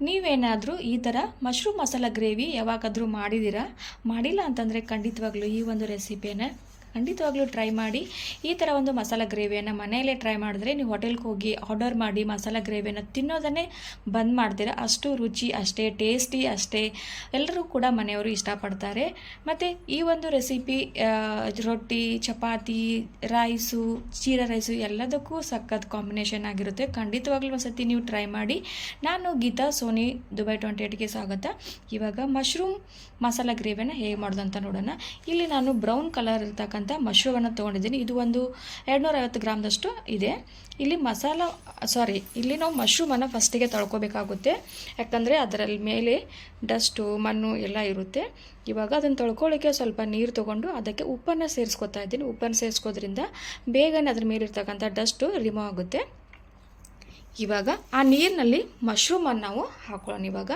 ನೀವೇನಾದರೂ ಈ ಥರ ಮಶ್ರೂಮ್ ಮಸಾಲ ಗ್ರೇವಿ ಯಾವಾಗಾದರೂ ಮಾಡಿದ್ದೀರಾ? ಮಾಡಿಲ್ಲ ಅಂತಂದರೆ ಖಂಡಿತವಾಗ್ಲೂ ಈ ಒಂದು ರೆಸಿಪಿಯನ್ನು ಖಂಡಿತವಾಗ್ಲೂ ಟ್ರೈ ಮಾಡಿ. ಈ ಥರ ಒಂದು ಮಸಾಲ ಗ್ರೇವಿಯನ್ನು ಮನೆಯಲ್ಲೇ ಟ್ರೈ ಮಾಡಿದ್ರೆ ನೀವು ಹೋಟೆಲ್ಗೆ ಹೋಗಿ ಆರ್ಡರ್ ಮಾಡಿ ಮಸಾಲ ಗ್ರೇವಿಯನ್ನು ತಿನ್ನೋದನ್ನೇ ಬಂದ್ ಮಾಡ್ತೀರಾ. ಅಷ್ಟು ರುಚಿ, ಅಷ್ಟೇ ಟೇಸ್ಟಿ ಅಷ್ಟೇ ಎಲ್ಲರೂ ಕೂಡ ಮನೆಯವರು ಇಷ್ಟಪಡ್ತಾರೆ. ಮತ್ತು ಈ ಒಂದು ರೆಸಿಪಿ ರೊಟ್ಟಿ, ಚಪಾತಿ ರೈಸು ಜೀರಾ ರೈಸು ಎಲ್ಲದಕ್ಕೂ ಸಖತ್ ಕಾಂಬಿನೇಷನ್ ಆಗಿರುತ್ತೆ. ಖಂಡಿತವಾಗ್ಲೂ ಒಂದ್ಸತಿ ನೀವು ಟ್ರೈ ಮಾಡಿ. ನಾನು ಗೀತಾ ಸೋನಿ, ದುಬೈ ಟ್ವೆಂಟಿ ಏಟ್ಗೆ ಸ್ವಾಗತ. ಇವಾಗ ಮಶ್ರೂಮ್ ಮಸಾಲ ಗ್ರೇವಿಯನ್ನು ಹೇಗೆ ಮಾಡೋದು ಅಂತ ನೋಡೋಣ. ಇಲ್ಲಿ ನಾನು ಬ್ರೌನ್ ಕಲರ್ ಇರ್ತಕ್ಕಂಥ ಮಶ್ರೂಮನ್ನು ತೊಗೊಂಡಿದ್ದೀನಿ. ಇದು ಒಂದು ಎರಡುನೂರೈವತ್ತು ಗ್ರಾಮ್ದಷ್ಟು ಇದೆ. ಇಲ್ಲಿ ಮಸಾಲ ಸಾರಿ ಇಲ್ಲಿ ನಾವು ಮಶ್ರೂಮನ್ನು ಫಸ್ಟಿಗೆ ತೊಳ್ಕೊಬೇಕಾಗುತ್ತೆ. ಯಾಕಂದರೆ ಅದರಲ್ಲಿ ಮೇಲೆ ಡಸ್ಟು, ಮಣ್ಣು ಎಲ್ಲ ಇರುತ್ತೆ. ಇವಾಗ ಅದನ್ನು ತೊಳ್ಕೊಳ್ಳಿಕ್ಕೆ ಸ್ವಲ್ಪ ನೀರು ತೊಗೊಂಡು ಅದಕ್ಕೆ ಉಪ್ಪನ್ನು ಸೇರಿಸ್ಕೊತಾ ಇದ್ದೀನಿ. ಉಪ್ಪನ್ನು ಸೇರಿಸ್ಕೋದ್ರಿಂದ ಬೇಗನೆ ಅದ್ರ ಮೇಲಿರ್ತಕ್ಕಂಥ ಡಸ್ಟು ರಿಮೂವ್ ಆಗುತ್ತೆ. ಇವಾಗ ಆ ನೀರಿನಲ್ಲಿ ಮಶ್ರೂಮನ್ನು ನಾವು ಹಾಕೊಳ್ಳೋಣ. ಇವಾಗ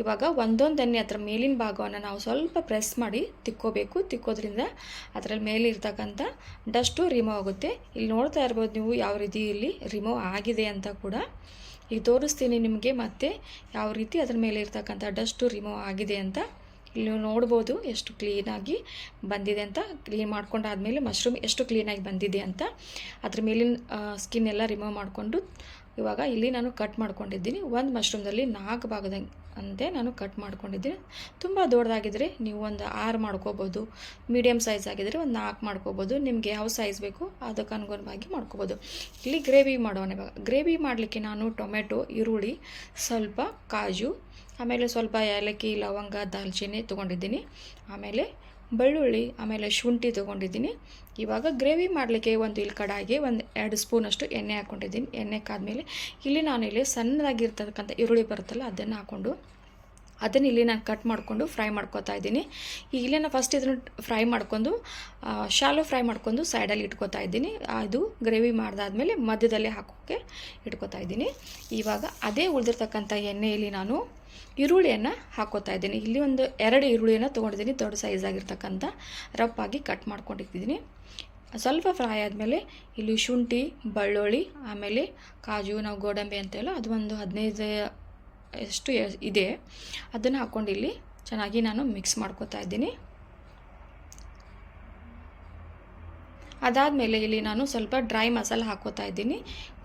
ಇವಾಗ ಒಂದೊಂದನ್ನೇ ಅದರ ಮೇಲಿನ ಭಾಗವನ್ನು ನಾವು ಸ್ವಲ್ಪ ಪ್ರೆಸ್ ಮಾಡಿ ತಿಕ್ಕೋಬೇಕು. ತಿಕ್ಕೋದ್ರಿಂದ ಅದರಲ್ಲಿ ಮೇಲೆ ಇರ್ತಕ್ಕಂಥ ಡಸ್ಟು ರಿಮೂವ್ ಆಗುತ್ತೆ. ಇಲ್ಲಿ ನೋಡ್ತಾ ಇರ್ಬೋದು ನೀವು ಯಾವ ರೀತಿ ಇಲ್ಲಿ ರಿಮೂವ್ ಆಗಿದೆ ಅಂತ ಕೂಡ. ಈಗ ತೋರಿಸ್ತೀನಿ ನಿಮಗೆ ಮತ್ತೆ ಯಾವ ರೀತಿ ಅದ್ರ ಮೇಲೆ ಇರ್ತಕ್ಕಂಥ ಡಸ್ಟು ರಿಮೂವ್ ಆಗಿದೆ ಅಂತ. ಇಲ್ಲಿ ನೀವು ನೋಡ್ಬೋದು ಎಷ್ಟು ಕ್ಲೀನಾಗಿ ಬಂದಿದೆ ಅಂತ. ಕ್ಲೀನ್ ಮಾಡ್ಕೊಂಡಾದ್ಮೇಲೆ ಮಶ್ರೂಮ್ ಎಷ್ಟು ಕ್ಲೀನಾಗಿ ಬಂದಿದೆ ಅಂತ. ಅದ್ರ ಮೇಲಿನ ಸ್ಕಿನ್ ಎಲ್ಲ ರಿಮೂವ್ ಮಾಡಿಕೊಂಡು ಇವಾಗ ಇಲ್ಲಿ ನಾನು ಕಟ್ ಮಾಡ್ಕೊಂಡಿದ್ದೀನಿ. ಒಂದು ಮಶ್ರೂಮ್ದಲ್ಲಿ ನಾಲ್ಕು ಭಾಗದಂಗೆ ಅಂತೆ ನಾನು ಕಟ್ ಮಾಡ್ಕೊಂಡಿದ್ದೀನಿ. ತುಂಬ ದೊಡ್ಡದಾಗಿದ್ದರೆ ನೀವು ಒಂದು ಆರು ಮಾಡ್ಕೋಬೋದು. ಮೀಡಿಯಮ್ ಸೈಜ್ ಆಗಿದ್ದರೆ ಒಂದು ನಾಲ್ಕು ಮಾಡ್ಕೋಬೋದು. ನಿಮಗೆ ಯಾವ ಸೈಜ್ ಬೇಕು ಅದಕ್ಕೆ ಅನುಗುಣವಾಗಿ ಮಾಡ್ಕೋಬೋದು. ಇಲ್ಲಿ ಗ್ರೇವಿ ಮಾಡೋಣ ಇವಾಗ. ಗ್ರೇವಿ ಮಾಡಲಿಕ್ಕೆ ನಾನು ಟೊಮೆಟೊ, ಈರುಳ್ಳಿ, ಸ್ವಲ್ಪ ಕಾಜು, ಆಮೇಲೆ ಸ್ವಲ್ಪ ಏಲಕ್ಕಿ, ಲವಂಗ, ದಾಲ್ಚಿನ್ನಿ ತೊಗೊಂಡಿದ್ದೀನಿ. ಆಮೇಲೆ ಬೆಳ್ಳುಳ್ಳಿ ಆಮೇಲೆ ಶುಂಠಿ ತೊಗೊಂಡಿದ್ದೀನಿ. ಇವಾಗ ಗ್ರೇವಿ ಮಾಡಲಿಕ್ಕೆ ಒಂದು ಇಲ್ಲಿ ಕಡಾಯಿಗೆ ಒಂದು ಎರಡು ಸ್ಪೂನಷ್ಟು ಎಣ್ಣೆ ಹಾಕ್ಕೊಂಡಿದ್ದೀನಿ ಎಣ್ಣೆ ಕಾದ್ಮೇಲೆ ಇಲ್ಲಿ ನಾನು ಇಲ್ಲಿ ಸಣ್ಣದಾಗಿರ್ತಕ್ಕಂಥ ಈರುಳ್ಳಿ ಬರುತ್ತಲ್ಲ ಅದನ್ನು ಹಾಕ್ಕೊಂಡು ಅದನ್ನು ಇಲ್ಲಿ ನಾನು ಕಟ್ ಮಾಡಿಕೊಂಡು ಫ್ರೈ ಮಾಡ್ಕೊತಾ ಇದ್ದೀನಿ. ಇಲ್ಲೇ ನಾನು ಫಸ್ಟ್ ಇದನ್ನು ಫ್ರೈ ಮಾಡ್ಕೊಂಡು ಶಾಲೋ ಫ್ರೈ ಮಾಡ್ಕೊಂಡು ಸೈಡಲ್ಲಿ ಇಟ್ಕೋತಾ ಇದ್ದೀನಿ. ಅದು ಗ್ರೇವಿ ಮಾಡಿದಾದ್ಮೇಲೆ ಮಧ್ಯದಲ್ಲಿ ಹಾಕೋಕ್ಕೆ ಇಟ್ಕೋತಾ ಇದ್ದೀನಿ. ಇವಾಗ ಅದೇ ಉಳಿದಿರ್ತಕ್ಕಂಥ ಎಣ್ಣೆಯಲ್ಲಿ ನಾನು ಈರುಳ್ಳಿಯನ್ನು ಹಾಕೋತಾ ಇದ್ದೀನಿ. ಇಲ್ಲಿ ಒಂದು ಎರಡು ಈರುಳ್ಳಿಯನ್ನು ತೊಗೊಂಡಿದ್ದೀನಿ. ದೊಡ್ಡ ಸೈಜ್ ಆಗಿರ್ತಕ್ಕಂಥ ರಪ್ಪಾಗಿ ಕಟ್ ಮಾಡ್ಕೊಂಡಿದ್ದೀನಿ. ಸ್ವಲ್ಪ ಫ್ರೈ ಆದಮೇಲೆ ಇಲ್ಲಿ ಶುಂಠಿ, ಬೆಳ್ಳುಳ್ಳಿ, ಆಮೇಲೆ ಕಾಜು, ನಾವು ಗೋಡಂಬಿ ಅಂತೆಲ್ಲ ಅದು ಒಂದು ಹದಿನೈದು ಎಷ್ಟು ಇದೆ, ಅದನ್ನು ಹಾಕ್ಕೊಂಡು ಇಲ್ಲಿ ಚೆನ್ನಾಗಿ ನಾನು ಮಿಕ್ಸ್ ಮಾಡ್ಕೋತಾ ಇದ್ದೀನಿ. ಅದಾದಮೇಲೆ ಇಲ್ಲಿ ನಾನು ಸ್ವಲ್ಪ ಡ್ರೈ ಮಸಾಲ ಹಾಕೋತಾ ಇದ್ದೀನಿ.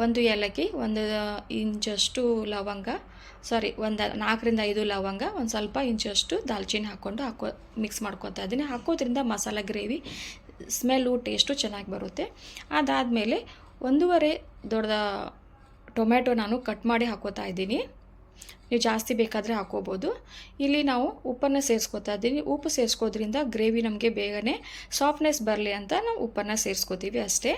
ಒಂದು ಏಲಕ್ಕಿ, ಒಂದು ಇಂಚಷ್ಟು ಲವಂಗ ಸಾರಿ ಒಂದು ನಾಲ್ಕರಿಂದ ಐದು ಲವಂಗ, ಒಂದು ಸ್ವಲ್ಪ ಇಂಚಷ್ಟು ದಾಲ್ಚಿನ್ನಿ ಹಾಕ್ಕೊಂಡು ಹಾಕೋ ಮಿಕ್ಸ್ ಮಾಡ್ಕೊತಾ ಇದ್ದೀನಿ. ಹಾಕೋದ್ರಿಂದ ಮಸಾಲ ಗ್ರೇವಿ ಸ್ಮೆಲ್ಲು ಟೇಸ್ಟು ಚೆನ್ನಾಗಿ ಬರುತ್ತೆ. ಅದಾದಮೇಲೆ ಒಂದೂವರೆ ದೊಡ್ಡ ಟೊಮೆಟೊ ನಾನು ಕಟ್ ಮಾಡಿ ಹಾಕೋತಾ ಇದ್ದೀನಿ. ನೀವು ಜಾಸ್ತಿ ಬೇಕಾದರೆ ಹಾಕೋಬೋದು ಇಲ್ಲಿ ನಾವು ಉಪ್ಪನ್ನು ಸೇರಿಸ್ಕೊತಾ ಇದ್ದೀನಿ. ಉಪ್ಪು ಸೇರಿಸ್ಕೋದ್ರಿಂದ ಗ್ರೇವಿ ನಮಗೆ ಬೇಗನೆ ಸಾಫ್ಟ್ನೆಸ್ ಬರಲಿ ಅಂತ ನಾವು ಉಪ್ಪನ್ನು ಸೇರಿಸ್ಕೋತೀವಿ ಅಷ್ಟೇ.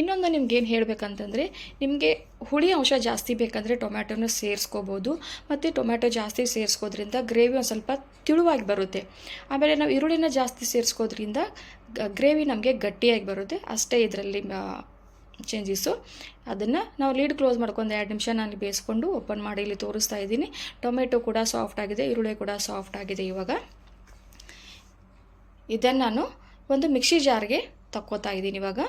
ಇನ್ನೊಂದು ನಿಮ್ಗೇನು ಹೇಳಬೇಕಂತಂದರೆ, ನಿಮಗೆ ಹುಳಿ ಅಂಶ ಜಾಸ್ತಿ ಬೇಕಂದರೆ ಟೊಮ್ಯಾಟೊನ ಸೇರಿಸ್ಕೋಬೋದು. ಮತ್ತು ಟೊಮ್ಯಾಟೊ ಜಾಸ್ತಿ ಸೇರಿಸ್ಕೋದ್ರಿಂದ ಗ್ರೇವಿ ಒಂದು ಸ್ವಲ್ಪ ತಿಳುವಾಗಿ ಬರುತ್ತೆ. ಆಮೇಲೆ ನಾವು ಈರುಳ್ಳಿನ ಜಾಸ್ತಿ ಸೇರಿಸ್ಕೋದ್ರಿಂದ, ಗ್ರೇವಿ ನಮಗೆ ಗಟ್ಟಿಯಾಗಿ ಬರುತ್ತೆ. ಅಷ್ಟೇ ಇದರಲ್ಲಿ ಚೇಂಜಸ್ಸು ಅದನ್ನು ನಾವು ಲೀಡ್ ಕ್ಲೋಸ್ ಮಾಡ್ಕೊಂಡು ಎರಡು ನಿಮಿಷ ನಾನು ಬೇಯಿಸ್ಕೊಂಡು ಓಪನ್ ಮಾಡಿ ಇಲ್ಲಿ ತೋರಿಸ್ತಾ ಇದ್ದೀನಿ. ಟೊಮೆಟೊ ಕೂಡ ಸಾಫ್ಟ್ ಆಗಿದೆ, ಈರುಳ್ಳಿ ಕೂಡ ಸಾಫ್ಟ್ ಆಗಿದೆ ಇವಾಗ. ಇದನ್ನು ನಾನು ಒಂದು ಮಿಕ್ಸಿ ಜಾರ್ಗೆ ತಕ್ಕೋತಾ ಇದ್ದೀನಿ ಇವಾಗ.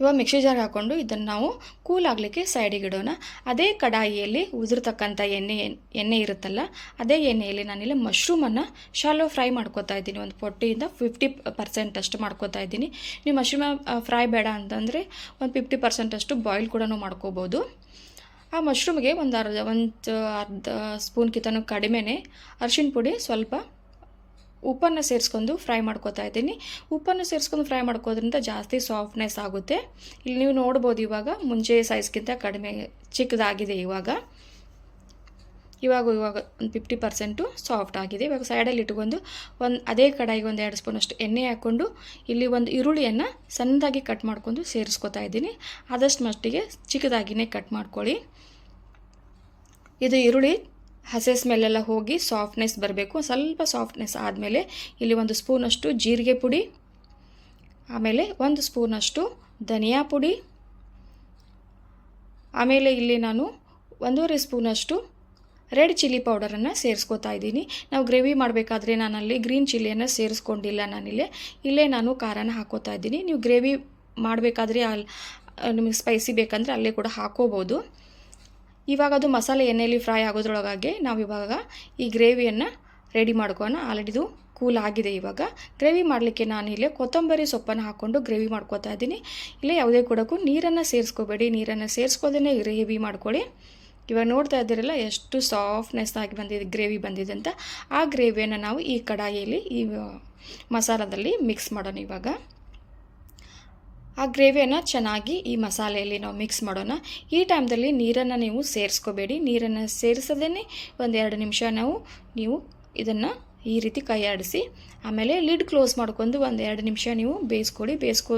ಇವಾಗ ಮಿಕ್ಸಿ ಜಾರ್ ಹಾಕ್ಕೊಂಡು ಇದನ್ನು ನಾವು ಕೂಲ್ ಆಗಲಿಕ್ಕೆ ಸೈಡಿಗೆ ಇಡೋಣ. ಅದೇ ಕಡಾಯಿಯಲ್ಲಿ ಉದುರ್ತಕ್ಕಂಥ ಎಣ್ಣೆ ಎಣ್ಣೆ ಇರುತ್ತಲ್ಲ, ಅದೇ ಎಣ್ಣೆಯಲ್ಲಿ ನಾನಿಲ್ಲಿ ಮಶ್ರೂಮನ್ನು ಶಾಲೋ ಫ್ರೈ ಮಾಡ್ಕೋತಾ ಇದ್ದೀನಿ. ಒಂದು ಫೋರ್ಟಿಯಿಂದ ಫಿಫ್ಟಿ ಪರ್ಸೆಂಟ್ ಅಷ್ಟು ಮಾಡ್ಕೋತಾ ಇದ್ದೀನಿ. ನೀವು ಮಶ್ರೂಮ ಫ್ರೈ ಬೇಡ ಅಂತಂದರೆ ಒಂದು ಫಿಫ್ಟಿ ಪರ್ಸೆಂಟ್ ಅಷ್ಟು ಬಾಯ್ಲ್ ಕೂಡ ಮಾಡ್ಕೋಬೋದು. ಆ ಮಶ್ರೂಮ್ಗೆ ಒಂದು ಅರ್ಧ ಒಂದು ಅರ್ಧ ಸ್ಪೂನ್ಗಿಂತನೂ ಕಡಿಮೆನೇ ಅರಿಶಿಣ ಪುಡಿ ಸ್ವಲ್ಪ ಉಪ್ಪನ್ನು ಸೇರಿಸ್ಕೊಂಡು ಫ್ರೈ ಮಾಡ್ಕೋತಾ ಇದ್ದೀನಿ. ಉಪ್ಪನ್ನು ಸೇರಿಸ್ಕೊಂಡು ಫ್ರೈ ಮಾಡ್ಕೋದ್ರಿಂದ ಜಾಸ್ತಿ ಸಾಫ್ಟ್ನೆಸ್ ಆಗುತ್ತೆ. ಇಲ್ಲಿ ನೀವು ನೋಡ್ಬೋದು ಇವಾಗ ಮುಂಚೆ ಸೈಜ್ಗಿಂತ ಕಡಿಮೆ ಚಿಕ್ಕದಾಗಿದೆ ಇವಾಗ. ಇವಾಗ ಇವಾಗ ಒಂದು ಫಿಫ್ಟಿ ಪರ್ಸೆಂಟು ಸಾಫ್ಟ್ ಆಗಿದೆ. ಇವಾಗ ಸೈಡಲ್ಲಿ ಇಟ್ಕೊಂಡು ಒಂದು ಅದೇ ಕಡಾಯಿಗೆ ಒಂದು ಎರಡು ಸ್ಪೂನಷ್ಟು ಎಣ್ಣೆ ಹಾಕ್ಕೊಂಡು ಇಲ್ಲಿ ಒಂದು ಈರುಳ್ಳಿಯನ್ನು ಸಣ್ಣದಾಗಿ ಕಟ್ ಮಾಡ್ಕೊಂಡು ಸೇರಿಸ್ಕೊತಾ ಇದ್ದೀನಿ. ಆದಷ್ಟು ಮಟ್ಟಿಗೆ ಚಿಕ್ಕದಾಗಿಯೇ ಕಟ್ ಮಾಡ್ಕೊಳ್ಳಿ. ಇದು ಈರುಳ್ಳಿ ಹಸೆ ಸ್ಮೆಲ್ಲೆಲ್ಲ ಹೋಗಿ ಸಾಫ್ಟ್ನೆಸ್ ಬರಬೇಕು. ಸ್ವಲ್ಪ ಸಾಫ್ಟ್ನೆಸ್ ಆದಮೇಲೆ ಇಲ್ಲಿ ಒಂದು ಸ್ಪೂನಷ್ಟು ಜೀರಿಗೆ ಪುಡಿ, ಆಮೇಲೆ ಒಂದು ಸ್ಪೂನಷ್ಟು ಧನಿಯಾ ಪುಡಿ, ಆಮೇಲೆ ಇಲ್ಲಿ ನಾನು ಒಂದೂವರೆ ಸ್ಪೂನಷ್ಟು ರೆಡ್ ಚಿಲ್ಲಿ ಪೌಡರನ್ನು ಸೇರಿಸ್ಕೋತಾ ಇದ್ದೀನಿ. ನಾವು ಗ್ರೇವಿ ಮಾಡಬೇಕಾದ್ರೆ ನಾನಲ್ಲಿ ಗ್ರೀನ್ ಚಿಲ್ಲಿಯನ್ನು ಸೇರಿಸ್ಕೊಂಡಿಲ್ಲ ನಾನಿಲ್ಲೇ. ಇಲ್ಲೇ ನಾನು ಖಾರನ ಹಾಕೋತಾ ಇದ್ದೀನಿ. ನೀವು ಗ್ರೇವಿ ಮಾಡಬೇಕಾದ್ರೆ ಅಲ್ಲಿ ನಿಮಗೆ ಸ್ಪೈಸಿ ಬೇಕಂದರೆ ಅಲ್ಲೇ ಕೂಡ ಹಾಕೋಬೋದು ಇವಾಗ ಅದು ಮಸಾಲೆ ಎಣ್ಣೆಯಲ್ಲಿ ಫ್ರೈ ಆಗೋದ್ರೊಳಗಾಗಿ ನಾವು ಇವಾಗ ಈ ಗ್ರೇವಿಯನ್ನು ರೆಡಿ ಮಾಡ್ಕೋಣ ಆಲ್ರೆಡಿ ಇದು ಕೂಲ್ ಆಗಿದೆ ಇವಾಗ. ಗ್ರೇವಿ ಮಾಡಲಿಕ್ಕೆ ನಾನು ಇಲ್ಲಿ ಕೊತ್ತಂಬರಿ ಸೊಪ್ಪನ್ನು ಹಾಕ್ಕೊಂಡು ಗ್ರೇವಿ ಮಾಡ್ಕೋತಾ ಇದ್ದೀನಿ. ಇಲ್ಲೇ ಯಾವುದೇ ಕೂಡಕ್ಕೂ ನೀರನ್ನು ಸೇರಿಸ್ಕೋಬೇಡಿ. ನೀರನ್ನು ಸೇರಿಸ್ಕೋದೇ ಗ್ರೇವಿ ಮಾಡ್ಕೊಳ್ಳಿ. ಇವಾಗ ನೋಡ್ತಾ ಇದ್ದೀರಲ್ಲ, ಎಷ್ಟು ಸಾಫ್ಟ್ನೆಸ್ ಆಗಿ ಬಂದಿದೆ, ಗ್ರೇವಿ ಬಂದಿದೆ ಅಂತ. ಆ ಗ್ರೇವಿಯನ್ನು ನಾವು ಈ ಕಡಾಯಿಯಲ್ಲಿ ಈ ಮಸಾಲದಲ್ಲಿ ಮಿಕ್ಸ್ ಮಾಡೋಣ ಇವಾಗ. ಆ ಗ್ರೇವಿಯನ್ನು ಚೆನ್ನಾಗಿ ಈ ಮಸಾಲೆಯಲ್ಲಿ ನಾವು ಮಿಕ್ಸ್ ಮಾಡೋಣ. ಈ ಟೈಮ್ದಲ್ಲಿ ನೀರನ್ನು ನೀವು ಸೇರಿಸ್ಕೋಬೇಡಿ. ನೀರನ್ನು ಸೇರಿಸದೇ ಒಂದೆರಡು ನಿಮಿಷ ನಾವು, ನೀವು ಇದನ್ನು ಈ ರೀತಿ ಕೈ ಆಡಿಸಿ, ಆಮೇಲೆ ಲಿಡ್ ಕ್ಲೋಸ್ ಮಾಡ್ಕೊಂಡು ಒಂದು ಎರಡು ನಿಮಿಷ ನೀವು ಬೇಯಿಸ್ಕೊಡಿ ಬೇಯಿಸ್ಕೊ,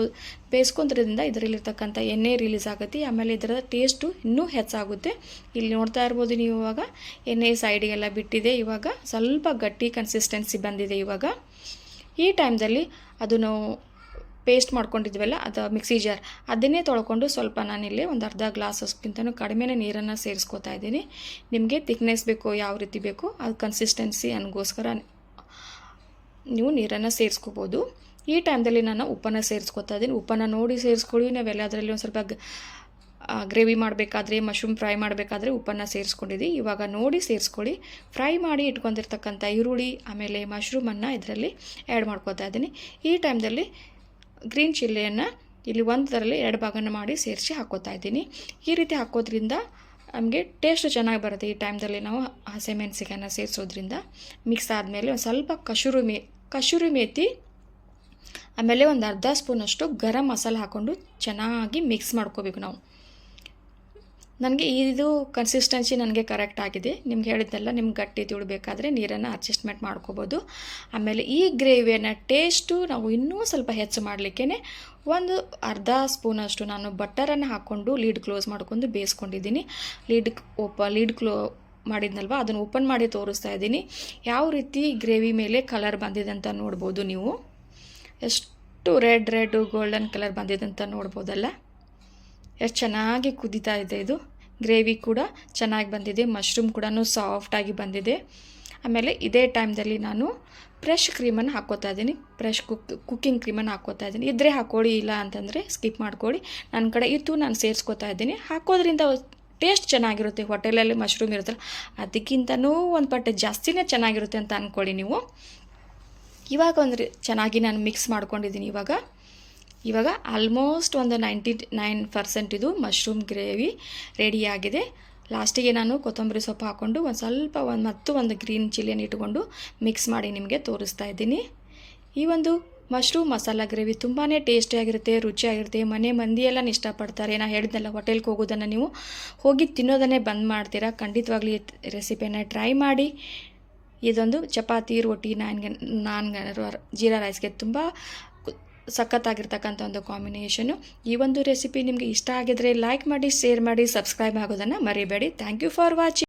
ಬೇಯಿಸ್ಕೊಂಡ್ರಿಂದ ಇದರಲ್ಲಿರ್ತಕ್ಕಂಥ ಎಣ್ಣೆ ರಿಲೀಸ್ ಆಗುತ್ತೆ. ಆಮೇಲೆ ಇದರ ಟೇಸ್ಟು ಇನ್ನೂ ಹೆಚ್ಚಾಗುತ್ತೆ. ಇಲ್ಲಿ ನೋಡ್ತಾ ಇರ್ಬೋದು ನೀವು ಇವಾಗ, ಎಣ್ಣೆ ಸೈಡಿಗೆಲ್ಲ ಬಿಟ್ಟಿದೆ. ಇವಾಗ ಸ್ವಲ್ಪ ಗಟ್ಟಿ ಕನ್ಸಿಸ್ಟೆನ್ಸಿ ಬಂದಿದೆ ಇವಾಗ. ಈ ಟೈಮ್ದಲ್ಲಿ ಅದು ನಾವು ಪೇಸ್ಟ್ ಮಾಡ್ಕೊಂಡಿದ್ವಲ್ಲ, ಅದು ಮಿಕ್ಸಿ ಜಾರ್ ಅದನ್ನೇ ತೊಳ್ಕೊಂಡು ಸ್ವಲ್ಪ ನಾನಿಲ್ಲಿ ಒಂದು ಅರ್ಧ ಗ್ಲಾಸಸ್ಗಿಂತನೂ ಕಡಿಮೆನೇ ನೀರನ್ನು ಸೇರಿಸ್ಕೊತಾ ಇದ್ದೀನಿ. ನಿಮಗೆ ಥಿಕ್ನೆಸ್ ಬೇಕು, ಯಾವ ರೀತಿ ಬೇಕು, ಅದು ಕನ್ಸಿಸ್ಟೆನ್ಸಿ ನನಗೋಸ್ಕರ ನೀವು ನೀರನ್ನು ಸೇರಿಸ್ಕೋಬೋದು. ಈ ಟೈಮ್ದಲ್ಲಿ ನಾನು ಉಪ್ಪನ್ನು ಸೇರಿಸ್ಕೊತಾ ಇದ್ದೀನಿ. ಉಪ್ಪನ್ನು ನೋಡಿ ಸೇರಿಸ್ಕೊಳ್ಳಿ. ನಾವೆಲ್ಲ ಅದರಲ್ಲಿ ಒಂದು ಸ್ವಲ್ಪ ಗ್ರೇವಿ ಮಾಡಬೇಕಾದ್ರೆ ಮಶ್ರೂಮ್ ಫ್ರೈ ಮಾಡಬೇಕಾದ್ರೆ ಉಪ್ಪನ್ನು ಸೇರಿಸ್ಕೊಂಡಿದ್ದಿ ಇವಾಗ ನೋಡಿ ಸೇರಿಸ್ಕೊಳ್ಳಿ. ಫ್ರೈ ಮಾಡಿ ಇಟ್ಕೊಂಡಿರ್ತಕ್ಕಂಥ ಈರುಳ್ಳಿ, ಆಮೇಲೆ ಮಶ್ರೂಮನ್ನು ಇದರಲ್ಲಿ ಆ್ಯಡ್ ಮಾಡ್ಕೊತಾ ಇದ್ದೀನಿ. ಈ ಟೈಮ್ದಲ್ಲಿ ಗ್ರೀನ್ ಚಿಲ್ಲಿಯನ್ನು ಇಲ್ಲಿ ಒಂದರಲ್ಲಿ ಎರಡು ಭಾಗನ ಮಾಡಿ ಸೇರಿಸಿ ಹಾಕೋತಾ ಇದ್ದೀನಿ. ಈ ರೀತಿ ಹಾಕೋದ್ರಿಂದ ನಮಗೆ ಟೇಸ್ಟ್ ಚೆನ್ನಾಗಿ ಬರುತ್ತೆ ಈ ಟೈಮ್ದಲ್ಲಿ ನಾವು ಹಸಿಮೆಣಸಿಕಾಯನ್ನ ಸೇರಿಸೋದ್ರಿಂದ. ಮಿಕ್ಸ್ ಆದಮೇಲೆ ಒಂದು ಸ್ವಲ್ಪ ಕಶೂರು ಮೇ, ಕಶೂರಿ ಮೇತಿ, ಆಮೇಲೆ ಒಂದು ಅರ್ಧ ಸ್ಪೂನಷ್ಟು ಗರಂ ಮಸಾಲೆ ಹಾಕ್ಕೊಂಡು ಚೆನ್ನಾಗಿ ಮಿಕ್ಸ್ ಮಾಡ್ಕೋಬೇಕು ನಾವು. ನನಗೆ ಇದು ಕನ್ಸಿಸ್ಟೆನ್ಸಿ ನನಗೆ ಕರೆಕ್ಟ್ ಆಗಿದೆ. ನಿಮ್ಗೆ ಹೇಳಿದ್ದೆಲ್ಲ ನಿಮ್ಗೆ ಗಟ್ಟಿ ತುಳಬೇಕಾದ್ರೆ ನೀರನ್ನು ಅಡ್ಜಸ್ಟ್ಮೆಂಟ್ ಮಾಡ್ಕೋಬೋದು. ಆಮೇಲೆ ಈ ಗ್ರೇವಿಯನ್ನು ಟೇಸ್ಟು ನಾವು ಇನ್ನೂ ಸ್ವಲ್ಪ ಹೆಚ್ಚು ಮಾಡಲಿಕ್ಕೆ ಒಂದು ಅರ್ಧ ಸ್ಪೂನಷ್ಟು ನಾನು ಬಟರನ್ನು ಹಾಕ್ಕೊಂಡು ಲೀಡ್ ಕ್ಲೋಸ್ ಮಾಡ್ಕೊಂಡು ಬೇಯಿಸ್ಕೊಂಡಿದ್ದೀನಿ. Lead ಓಪ lead ಕ್ಲೋ ಮಾಡಿದ್ನಲ್ವ? ಅದನ್ನು ಓಪನ್ ಮಾಡಿ ತೋರಿಸ್ತಾ ಇದ್ದೀನಿ. ಯಾವ ರೀತಿ ಗ್ರೇವಿ ಮೇಲೆ ಕಲರ್ ಬಂದಿದೆ ಅಂತ ನೋಡ್ಬೋದು ನೀವು. ಎಷ್ಟು ರೆಡ್ ರೆಡ್ ಗೋಲ್ಡನ್ ಕಲರ್ ಬಂದಿದೆ ಅಂತ ನೋಡ್ಬೋದಲ್ಲ? ಎಷ್ಟು ಚೆನ್ನಾಗಿ ಕುದೀತಾ ಇದೆ ಇದು. ಗ್ರೇವಿ ಕೂಡ ಚೆನ್ನಾಗಿ ಬಂದಿದೆ. ಮಶ್ರೂಮ್ ಕೂಡ ಸಾಫ್ಟಾಗಿ ಬಂದಿದೆ. ಆಮೇಲೆ ಇದೇ ಟೈಮ್ದಲ್ಲಿ ನಾನು ಫ್ರೆಶ್ ಕ್ರೀಮನ್ನು ಹಾಕ್ಕೋತಾ ಇದ್ದೀನಿ. ಫ್ರೆಶ್ ಕುಕ್, ಕುಕ್ಕಿಂಗ್ ಕ್ರೀಮನ್ನು ಹಾಕ್ಕೋತಾ ಇದ್ದೀನಿ. ಇದ್ರೆ ಹಾಕ್ಕೊಳ್ಳಿ, ಇಲ್ಲ ಅಂತಂದರೆ ಸ್ಕಿಪ್ ಮಾಡ್ಕೊಳ್ಳಿ. ನನ್ನ ಕಡೆ ಇತ್ತು ನಾನು ಸೇರಿಸ್ಕೋತಾ ಇದ್ದೀನಿ. ಹಾಕೋದ್ರಿಂದ ಟೇಸ್ಟ್ ಚೆನ್ನಾಗಿರುತ್ತೆ. ಹೋಟೆಲಲ್ಲಿ ಮಶ್ರೂಮ್ ಇರುತ್ತಲ್ಲ, ಅದಕ್ಕಿಂತನೂ ಒಂದು ಪಟ್ಟೆ ಜಾಸ್ತಿನೇ ಚೆನ್ನಾಗಿರುತ್ತೆ ಅಂತ ಅಂದ್ಕೊಳ್ಳಿ ನೀವು. ಇವಾಗ ಒಂದು ಚೆನ್ನಾಗಿ ನಾನು ಮಿಕ್ಸ್ ಮಾಡ್ಕೊಂಡಿದ್ದೀನಿ ಇವಾಗ. ಇವಾಗ ಆಲ್ಮೋಸ್ಟ್ ಒಂದು ನೈಂಟಿ ನೈನ್ ಪರ್ಸೆಂಟ್ ಇದು ಮಶ್ರೂಮ್ ಗ್ರೇವಿ ರೆಡಿಯಾಗಿದೆ ಲಾಸ್ಟಿಗೆ ನಾನು ಕೊತ್ತಂಬರಿ ಸೊಪ್ಪು ಹಾಕ್ಕೊಂಡು ಒಂದು ಸ್ವಲ್ಪ ಒಂದು ಮತ್ತು ಒಂದು ಗ್ರೀನ್ ಚಿಲ್ಲಿಯನ್ನು ಇಟ್ಕೊಂಡು ಮಿಕ್ಸ್ ಮಾಡಿ ನಿಮಗೆ ತೋರಿಸ್ತಾ ಇದ್ದೀನಿ. ಈ ಒಂದು ಮಶ್ರೂಮ್ ಮಸಾಲ ಗ್ರೇವಿ ತುಂಬಾ ಟೇಸ್ಟಿಯಾಗಿರುತ್ತೆ ರುಚಿಯಾಗಿರುತ್ತೆ, ಮನೆ ಮಂದಿಯೆಲ್ಲ ಇಷ್ಟಪಡ್ತಾರೆ. ನಾನು ಹೇಳಿದ್ನಲ್ಲ ಹೋಟೆಲ್ಗೆ ಹೋಗೋದನ್ನು ನೀವು ಹೋಗಿ ತಿನ್ನೋದನ್ನೇ ಬಂದ್ ಮಾಡ್ತೀರಾ? ಖಂಡಿತವಾಗ್ಲಿ ರೆಸಿಪಿಯನ್ನು ಟ್ರೈ ಮಾಡಿ. ಇದೊಂದು ಚಪಾತಿ ರೋಟಿ ನಾನ್ಗೆ ನಾನ್ ಜೀರಾ ರೈಸ್ಗೆ ತುಂಬ ಸಖತ್ತಾಗಿರ್ತಕ್ಕಂಥ ಒಂದು ಕಾಂಬಿನೇಷನು ಈ ಒಂದು ರೆಸಿಪಿ ನಿಮಗೆ ಇಷ್ಟ ಆಗಿದ್ರೆ ಲೈಕ್ ಮಾಡಿ ಶೇರ್ ಮಾಡಿ ಸಬ್ಸ್ಕ್ರೈಬ್ ಆಗೋದನ್ನು ಮರಿಬೇಡಿ. Thank you for watching